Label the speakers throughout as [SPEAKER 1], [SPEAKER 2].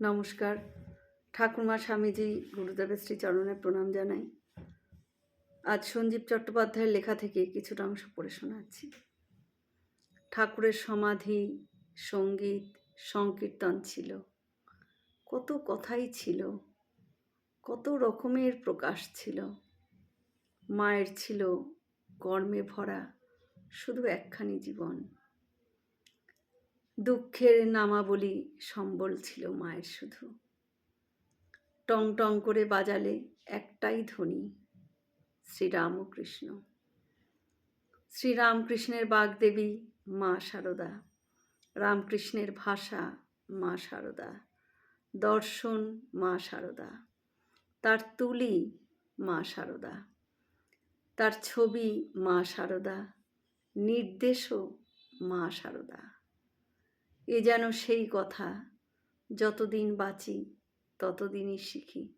[SPEAKER 1] নমস্কার। ঠাকুরমা স্বামীজি গুরুদেবের শ্রীচরণে প্রণাম জানাই। আজ সঞ্জীব চট্টোপাধ্যায়ের লেখা থেকে কিছুটা অংশ পড়ে শোনাচ্ছি। ঠাকুরের সমাধি, সংগীত, সংকীর্তন ছিল। কত কথাই ছিল। কত রকমের প্রকাশ ছিল। মায়ের ছিল কর্মে ভরা শুধু একখানি জীবন। দুঃখের নামাবলী সম্বল ছিল মায়ের শুধু। টং টং করে বাজালে একটাই ধ্বনি, শ্রীরামকৃষ্ণ। শ্রীরামকৃষ্ণের বাগদেবী মা শারদা রামকৃষ্ণের ভাষা মা শারদা দর্শন মা শারদা তার তুলি মা শারদা তার ছবি মা শারদা নির্দেশও মা শারদা এ যেন সেই কথা। যতদিন বাঁচি, ততদিনই শিখি।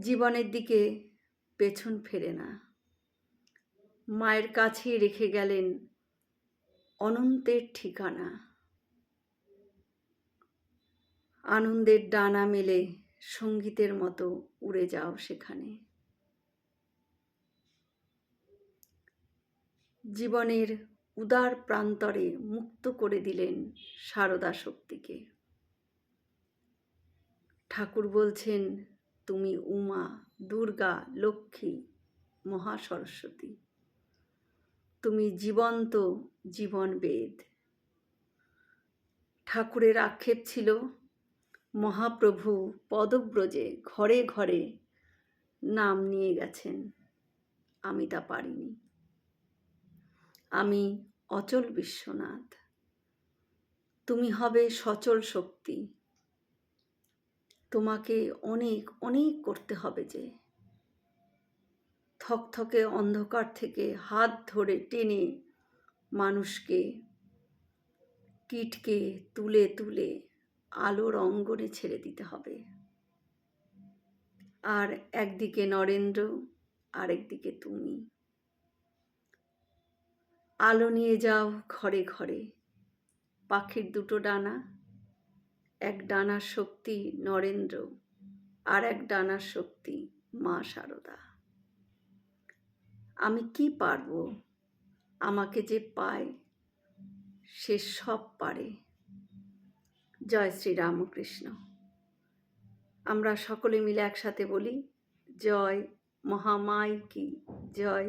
[SPEAKER 1] জীবনের দিকে পেছন ফেরে না। মায়ের কাছেই রেখে গেলেন অনন্তের ঠিকানা। আনন্দের ডানা মেলে সঙ্গীতের মতো উড়ে যাও সেখানে। জীবনের উদার প্রান্তরে মুক্ত করে দিলেন সারদা শক্তিকে। ঠাকুর বলছেন, তুমি উমা, দুর্গা, লক্ষ্মী মহাসরস্বতী তুমি জীবন্ত জীবন বেদ ঠাকুরের আক্ষেপ ছিল, মহাপ্রভু পদব্রজে ঘরে ঘরে নাম নিয়ে গেছেন। আমি তা পারিনি। আমি অচল বিশ্বনাথ। তুমি হবে সচল শক্তি। তোমাকে অনেক অনেক করতে হবে যে। থকথকে অন্ধকার থেকে হাত ধরে টেনে মানুষকে, কীটকে তুলে তুলে আলোর অঙ্গনে ছেড়ে দিতে হবে। আর একদিকে নরেন্দ্র, আরেকদিকে তুমি। আলো নিয়ে যাও ঘরে ঘরে। পাখির দুটো ডানা, এক ডানার শক্তি নরেন্দ্র আর এক ডানার শক্তি মা শারদা আমি কি পারব? আমাকে যে পায়, সে সব পারে। জয় শ্রী রামকৃষ্ণ আমরা সকলে মিলে একসাথে বলি, জয় মহামায় কি, জয়